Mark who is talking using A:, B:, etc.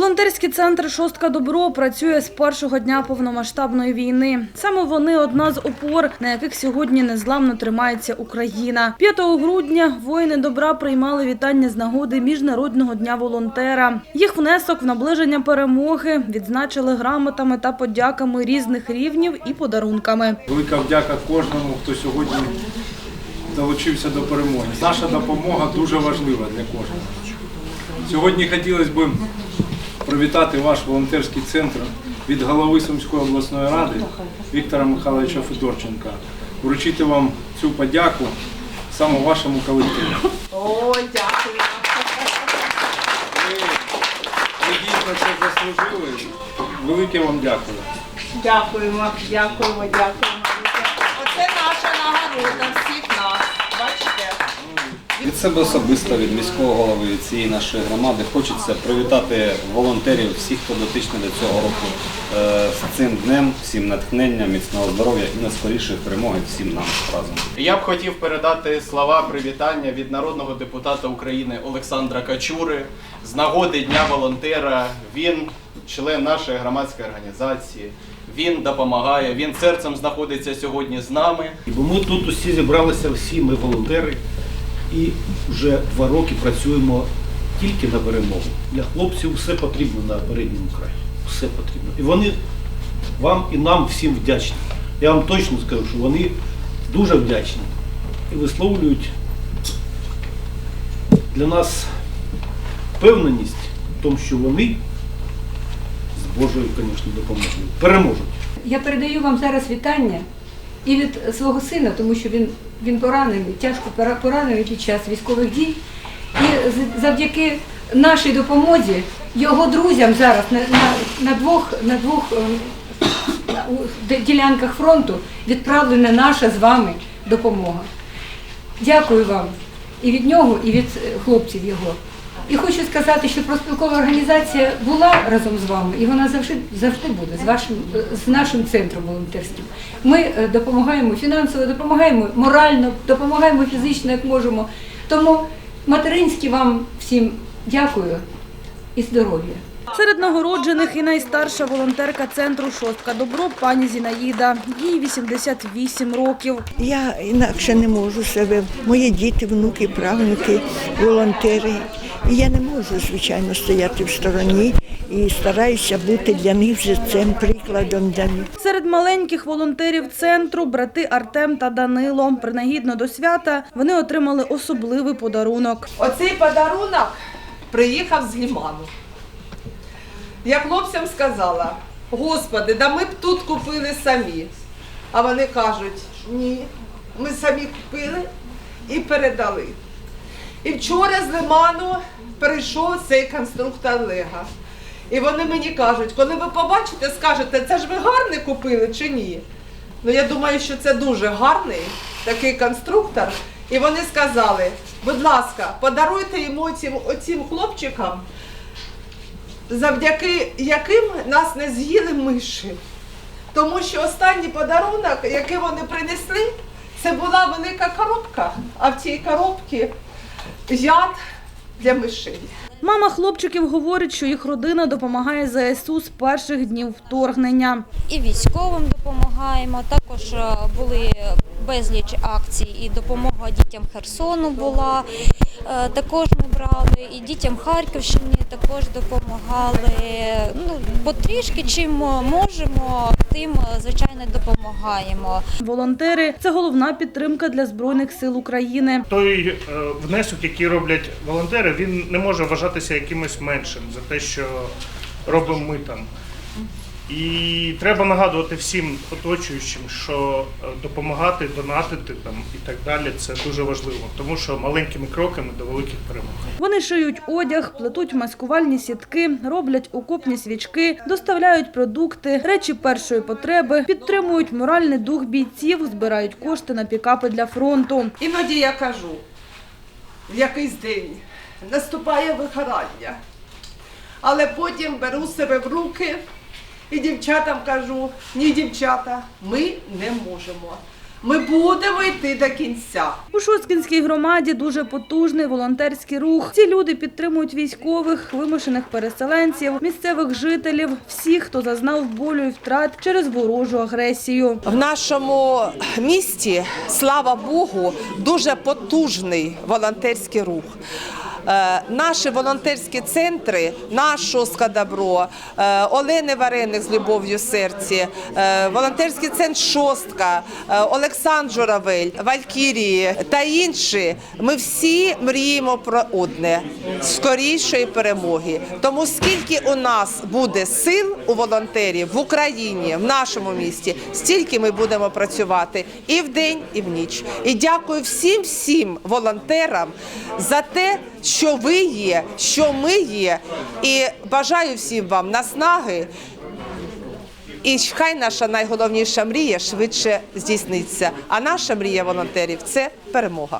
A: Волонтерський центр Шостка Добро працює з першого дня повномасштабної війни. Саме вони одна з опор, на яких сьогодні незламно тримається Україна. 5 грудня воїни добра приймали вітання з нагоди Міжнародного дня волонтера. Їх внесок в наближення перемоги відзначили грамотами та подяками різних рівнів і подарунками.
B: Велика вдяка кожному, хто сьогодні долучився до перемоги. Наша допомога дуже важлива для кожного. Сьогодні хотілося б привітати ваш волонтерський центр від голови Сумської обласної ради Віктора Михайловича Федорченка. Вручити вам цю подяку саме вашому колективу.
C: О, дякую.
B: Ви, ви дійсно це заслужили. Велике вам дякую.
C: Дякуємо, дякуємо, дякуємо. Оце наша нагорода всіх?
D: Від себе особисто, від міського голови цієї нашої громади хочеться привітати волонтерів, всіх, хто дотичний до цього року е, з цим днем, всім натхнення, міцного здоров'я і найскорішої перемоги всім нам разом.
E: Я б хотів передати слова привітання від народного депутата України Олександра Качури з нагоди Дня волонтера. Він член нашої громадської організації. Він допомагає, він серцем знаходиться сьогодні з нами.
F: Бо ми тут усі зібралися, всі ми волонтери, і вже два роки працюємо тільки на перемогу. Для хлопців все потрібно на передньому краї. Все потрібно. І вони вам і нам всім вдячні. Я вам точно скажу, що вони дуже вдячні і висловлюють для нас впевненість в тому, що вони з Божою, звісно, допомогою переможуть.
G: Я передаю вам зараз вітання і від свого сина, тому що він, він поранений, тяжко пора- поранений під час військових дій. І завдяки нашій допомозі його друзям зараз на, на, на двох, на двох ем, ділянках фронту відправлена наша з вами допомога. Дякую вам і від нього, і від е, хлопців його. І хочу сказати, що профспілкова організація була разом з вами, і вона завжди завжди буде з вашим з нашим центром волонтерським. Ми е, допомагаємо фінансово, допомагаємо морально, допомагаємо фізично, як можемо. Тому материнськи вам всім дякую і здоров'я.
A: Серед нагороджених і найстарша волонтерка центру Шостка Добро пані Зінаїда. Їй 88 років.
H: Я інакше не можу себе. Мої діти, внуки, правнуки, волонтери. І я не можу, звичайно, стояти в стороні і стараюся бути для них вже цим прикладом для них.
A: Серед маленьких волонтерів центру брати Артем та Данило. Принагідно до свята вони отримали особливий подарунок.
C: Оцей подарунок приїхав з Ліману. Я хлопцям сказала, господи, да ми б тут купили самі. А вони кажуть, ні, ми самі купили і передали. І вчора з Лиману прийшов цей конструктор Лего. І вони мені кажуть, коли ви побачите, скажете, це ж ви гарний купили чи ні? Ну я думаю, що це дуже гарний такий конструктор. І вони сказали, будь ласка, подаруйте йому цим оцім хлопчикам, завдяки яким нас не з'їли миші. Тому що останній подарунок, який вони принесли, це була велика коробка, а в цій коробці яд для мишей.
A: Мама хлопчиків говорить, що їх родина допомагає ЗСУ з перших днів вторгнення.
I: і військовим допомагаємо. Також е, були безліч акцій, і допомога дітям Херсону була. Е, Також ми брали і дітям Харківщини також допомагали. Ну, потрішки чим можемо, тим е, звичайно допомагаємо.
A: Волонтери це головна підтримка для збройних сил України.
J: той е, внесок, який роблять волонтери, він не може вважатися якимось меншим за те, що робимо ми там. І треба нагадувати всім оточуючим, що е, допомагати, донатити там і так далі це дуже важливо, тому що маленькими кроками до великих перемог.
A: Вони шиють одяг, плетуть маскувальні сітки, роблять окопні свічки, доставляють продукти, речі першої потреби, підтримують моральний дух бійців, збирають кошти на пікапи для фронту.
C: Іноді я кажу, в якийсь день наступає вигорання, але потім беру себе в руки і дівчатам кажу, ні, дівчата, ми не можемо. Ми будемо йти до кінця.
A: У Шосткінській громаді дуже потужний волонтерський рух. Ці люди підтримують військових, вимушених переселенців, місцевих жителів, всіх, хто зазнав болю і втрат через ворожу агресію.
C: В нашому місті, слава Богу, дуже потужний волонтерський рух. Е, Наші волонтерські центри, наш Шостка Добро, е, Олени Вареник з любов'ю в серці, е, волонтерський центр Шостка, Олександр Журавель, Валькірії та інші. Ми всі мріємо про одне скорішої перемоги. Тому скільки у нас буде сил у волонтерів в Україні, в нашому місті, стільки ми будемо працювати і вдень, і в ніч. І дякую всім всім волонтерам за те, що ви є, що ми є. І бажаю всім вам наснаги. І хай наша найголовніша мрія швидше здійсниться. А наша мрія волонтерів це перемога.